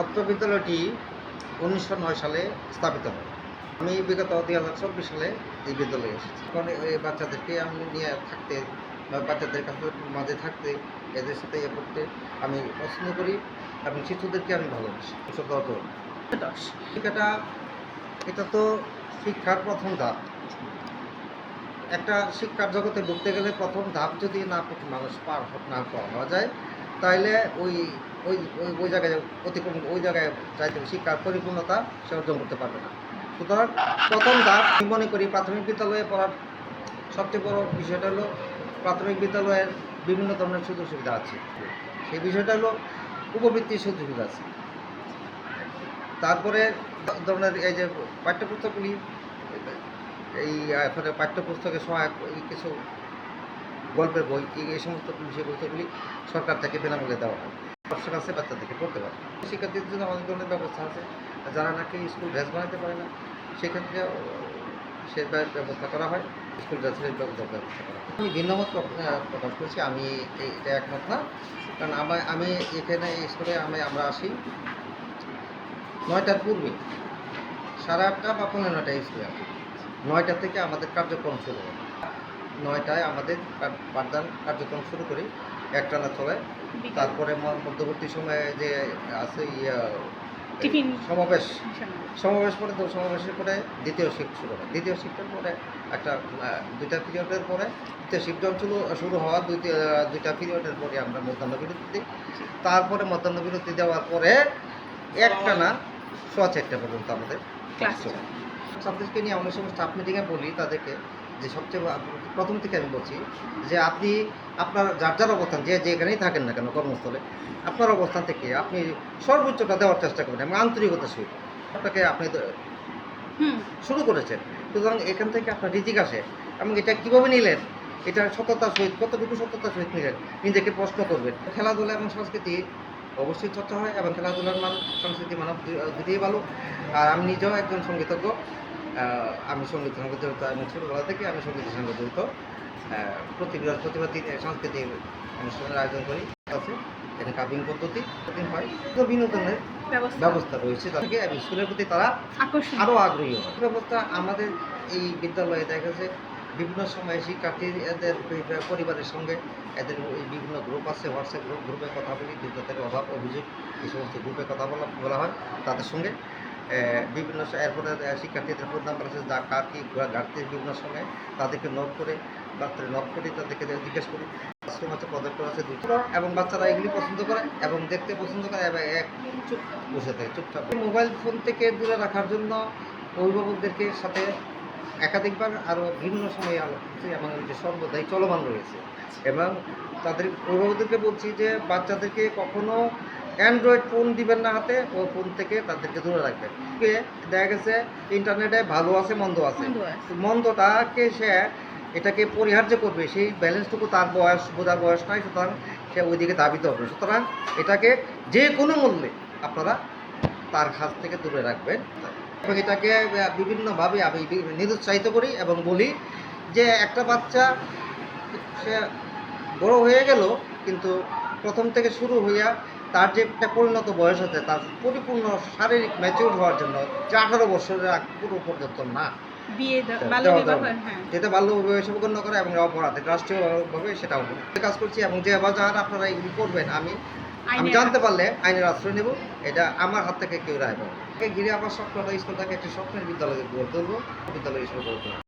অত্র বিদ্যালয়টি উনিশশো নয় সালে স্থাপিত হয়। আমি বিগত দুই হাজার চব্বিশ সালে এই বিদ্যালয়ে এসেছি। এখন এই বাচ্চাদেরকে আমি নিয়ে থাকতে বা বাচ্চাদের কাছে মাঝে থাকতে এদের সাথে এ করতে আমি পছন্দ করি এবং শিশুদেরকে আমি ভালোবাসি। দশ। শিক্ষাটা এটা তো শিক্ষার প্রথম ধাপ। একটা শিক্ষার জগতে ঢুকতে গেলে প্রথম ধাপ যদি না মানুষ পার না পাওয়া যায় তাহলে ওই ওই ওই ওই জায়গায় অতিক্রম, ওই জায়গায় চাইতে শিক্ষার পরিপূর্ণতা সে অর্জন করতে পারবে না। সুতরাং প্রথম ধাপ আমি মনে করি প্রাথমিক বিদ্যালয়ে পড়ার সবচেয়ে বড় বিষয়টা হলো প্রাথমিক বিদ্যালয়ের বিভিন্ন ধরনের সুযোগ সুবিধা আছে। সেই বিষয়টা হলো উপবৃত্তির সুযোগ সুবিধা আছে। তারপরে ধরনের এই যে পাঠ্যপুস্তকগুলি, এই, এখন পাঠ্যপুস্তকের সহায়ক কিছু গল্পের বই এই সমস্ত বিষয়বস্তুগুলি সরকার থেকে বিনামূল্যে দেওয়া হয়। অপশন আছে বাচ্চাদেরকে পড়তে পারে। শিক্ষার্থীদের জন্য অনেক ধরনের ব্যবস্থা আছে। যারা নাকি স্কুল ড্রেস বানাতে পারে না সেক্ষেত্রে সে ব্যবস্থা করা হয়। স্কুল ড্রেসের ব্যবস্থা করা হয়। আমি ভিন্নমত প্রকাশ করছি। আমি এটা একমত না। কারণ আমার আমি এখানে এই স্কুলে আমি, আমরা আসি নয়টার পূর্বে। সাড়ে আটটা বা পনেরো নয়টায় স্কুলে নয়টা থেকে আমাদের কার্যক্রম শুরু হয়। নয়টায় আমাদের পাঠ- পাঠদান কার্যক্রম শুরু করি একটানা চলে। তারপরে মধ্যবর্তী সময়ে যে আছে ইয়া সমাবেশ। সমাবেশ পরে তো সমাবেশের পরে দ্বিতীয় শিফট শুরু হয়। দ্বিতীয় শিফটের পরে একটা দুইটা পিরিয়ডের পরে দ্বিতীয় শিফট শুরু শুরু হওয়া দুই দুইটা পিরিয়ডের পরে আমরা মধ্যাহ্ন বিরতি দিই। তারপরে মধ্যাহ্ন বিরতি দেওয়ার পরে একটা না সোয়া চারটা পর্যন্ত আমাদের ক্লাস চলে। ছাত্রদেরকে নিয়ে অনেক সময় স্টাফ মিটিংয়ে বলি তাদেরকে। যে সবচেয়ে প্রথম থেকে আমি বলছি যে আপনি আপনার যার যার অবস্থান যে যেখানেই থাকেন না কেন কর্মস্থলে আপনার অবস্থান থেকে আপনি সর্বোচ্চটা দেওয়ার চেষ্টা করবেন এবং আন্তরিকতার সহিত। আপনাকে আপনি শুরু করেছেন। সুতরাং এখান থেকে আপনার রিজিক আসে এবং এটা কীভাবে নিলেন? এটা সততার সহিত কতটুকু সততার সহিত নিলেন? নিজেকে প্রশ্ন করবেন। খেলাধুলা এবং সংস্কৃতি অবশ্যই চর্চা হয় এবং খেলাধুলার মান সংস্কৃতি মানব দুটোই ভালো। আর আমি নিজেও একজন সঙ্গীতজ্ঞ। আমি সংগীত সঙ্গে জড়িত আমি ছোটোবেলা থেকে আমি সঙ্গীতের সঙ্গে জড়িত প্রতি বৃহস্পতিবার দিন সাংস্কৃতিক অনুষ্ঠানের আয়োজন করি। আছে এখানে কাবিং পদ্ধতি প্রতিদিন হয়। তো বিনোদনের ব্যবস্থা। রয়েছে। তাদেরকে এবং স্কুলের প্রতি তারা আরও আগ্রহী হয়। ব্যবস্থা আমাদের এই বিদ্যালয়ে দেখা গেছে বিভিন্ন সময় সময়ে শিক্ষার্থীদের পরিবারের সঙ্গে এদের বিভিন্ন গ্রুপ আছে হোয়াটসঅ্যাপ গ্রুপ গ্রুপে কথা বলি বিদ্যুতের অভাব অভিযোগ এই সমস্ত গ্রুপে কথা বলা বলা হয়। তাদের সঙ্গে বিভিন্ন এরপরে শিক্ষার্থীদের নাম্বার আছে যা কার কী ঘাটতি বিভিন্ন সময় তাদেরকে নক করে, রাত্রে নক করি তাদেরকে জিজ্ঞেস করি। আশ্রম আছে প্রজেক্টর আছে, দুটো এবং বাচ্চারা এগুলি পছন্দ করে এবং দেখতে পছন্দ করে এবং এক চুপ বসে থাকে, চুপচাপ। মোবাইল ফোন থেকে দূরে রাখার জন্য অভিভাবকদেরকে সাথে একাধিকবার আরও বিভিন্ন সময়ে আলোচনা এবং যে সর্বদাই চলমান রয়েছে। এবং তাদের অভিভাবকদেরকে বলছি যে বাচ্চাদেরকে কখনো অ্যান্ড্রয়েড ফোন দিবেন না হাতে ও ফোন থেকে তাদেরকে দূরে রাখবেন। কে? দেখা গেছে ইন্টারনেটে ভালো আছে মন্দ আছে। মন্দটাকে সে এটাকে পরিহার্য করবে সেই ব্যালেন্সটুকু তার বয়স বোঝার বয়স নাই সুতরাং সে ওইদিকে দাবিতে হবে। সুতরাং এটাকে যে কোনো মূল্যে আপনারা তার কাছ থেকে দূরে রাখবেন। এবং এটাকে বিভিন্নভাবে আমি নিরুৎসাহিত করি এবং বলি যে একটা বাচ্চা সে বড় হয়ে গেল কিন্তু প্রথম থেকে শুরু হইয়া তার যে একটা পরিণত বয়স আছে তার পরিপূর্ণ শারীরিক ম্যাচিউর হওয়ার জন্য যে আঠারো বছরের আগ পুরো পর্যন্ত না। যাবে। হ্যাঁ। যেটা বাল্য বিবাহ হিসেবে গণ্য করে এবং অপরাধ রাষ্ট্রীয়ভাবে সেটাও কাজ করছি এবং যে বাজার আপনারা এগুলি করবেন আমি আমি জানতে পারলে আইনের আশ্রয় নেব। এটা আমার হাত থেকে কেউ রায় পাবে ঘিরে আমার স্বপ্নটা স্কুলটাকে একটি স্বপ্নের বিদ্যালয়ে গড়ে তুলবো। বিদ্যালয় স্কুল গড়ে তুলবো।